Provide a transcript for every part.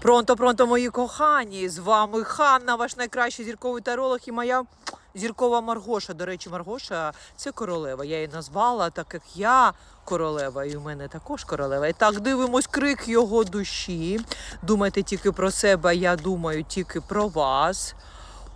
Пронто, пронто, мої кохані! З вами Ханна, ваш найкращий зірковий таролог і моя зіркова Маргоша. До речі, Маргоша це королева. Я її назвала, так як я королева, і у мене також королева. І так дивимось крик його душі. Думайте тільки про себе, я думаю тільки про вас.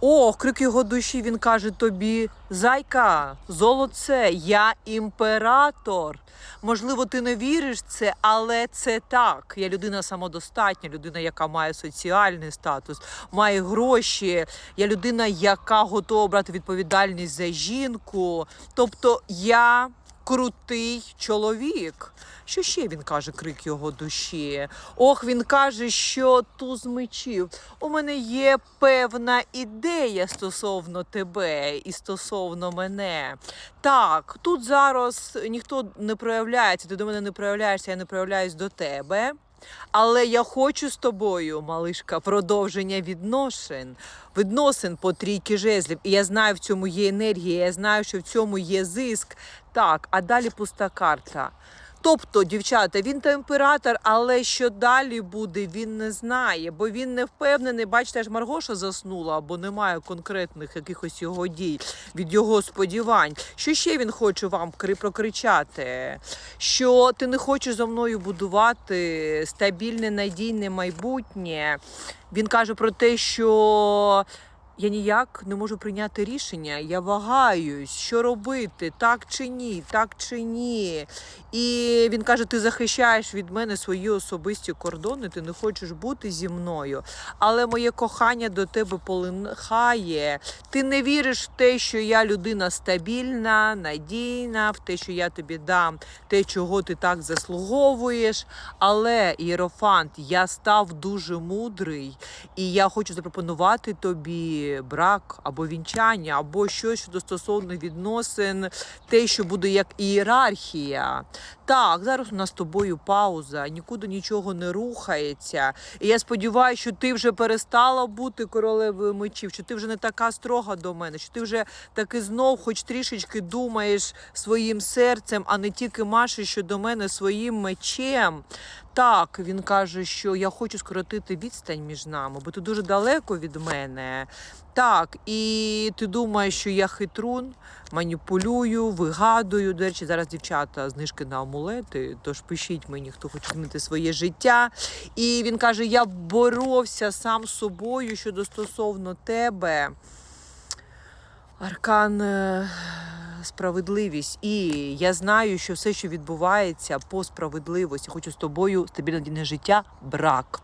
О, крик його душі, він каже тобі: Зайка, золоце, я імператор. Можливо, ти не віриш в це, але це так. Я людина самодостатня, людина, яка має соціальний статус, має гроші. Я людина, яка готова брати відповідальність за жінку. Тобто я крутий чоловік. Що ще він каже, крик його душі? Ох, він каже, що туз мечів. У мене є певна ідея стосовно тебе і стосовно мене. Так, тут зараз ніхто не проявляється, ти до мене не проявляєшся, я не проявляюсь до тебе. Але я хочу з тобою, малишка, продовження відносин, відносин по трійки жезлів. І я знаю, в цьому є енергія, я знаю, що в цьому є зиск. Так, а далі пуста карта. Тобто, дівчата, він та імператор, але що далі буде, він не знає, бо він не впевнений. Бачите, аж Маргоша заснула, або немає конкретних якихось його дій від його сподівань. Що ще він хоче вам кри- прокричати? Що ти не хочеш зо мною будувати стабільне, надійне майбутнє. Він каже про те, що я ніяк не можу прийняти рішення. Я вагаюсь, що робити, так чи ні, так чи ні. І він каже: ти захищаєш від мене свої особисті кордони, ти не хочеш бути зі мною. Але моє кохання до тебе полихає. Ти не віриш в те, що я людина стабільна, надійна, в те, що я тобі дам те, чого ти так заслуговуєш. Але, Єрофант, я став дуже мудрий, і я хочу запропонувати тобі брак або вінчання, або щось щодо стосовно відносин, те, що буде як ієрархія. Так, зараз у нас з тобою пауза, нікуди нічого не рухається. І я сподіваюся, що ти вже перестала бути королевою мечів, що ти вже не така строга до мене, що ти вже таки знов, хоч трішечки думаєш своїм серцем, а не тільки машеш щодо мене своїм мечем. Так, він каже, що я хочу скоротити відстань між нами, бо ти дуже далеко від мене. Так, і ти думаєш, що я хитрун, маніпулюю, вигадую. До речі, зараз дівчата знижки на амулети, тож пишіть мені, хто хоче змінити своє життя. І він каже: я боровся сам з собою щодо стосовно тебе. Аркан е, справедливість. І я знаю, що все, що відбувається по справедливості, хочу з тобою стабільне життя, брак.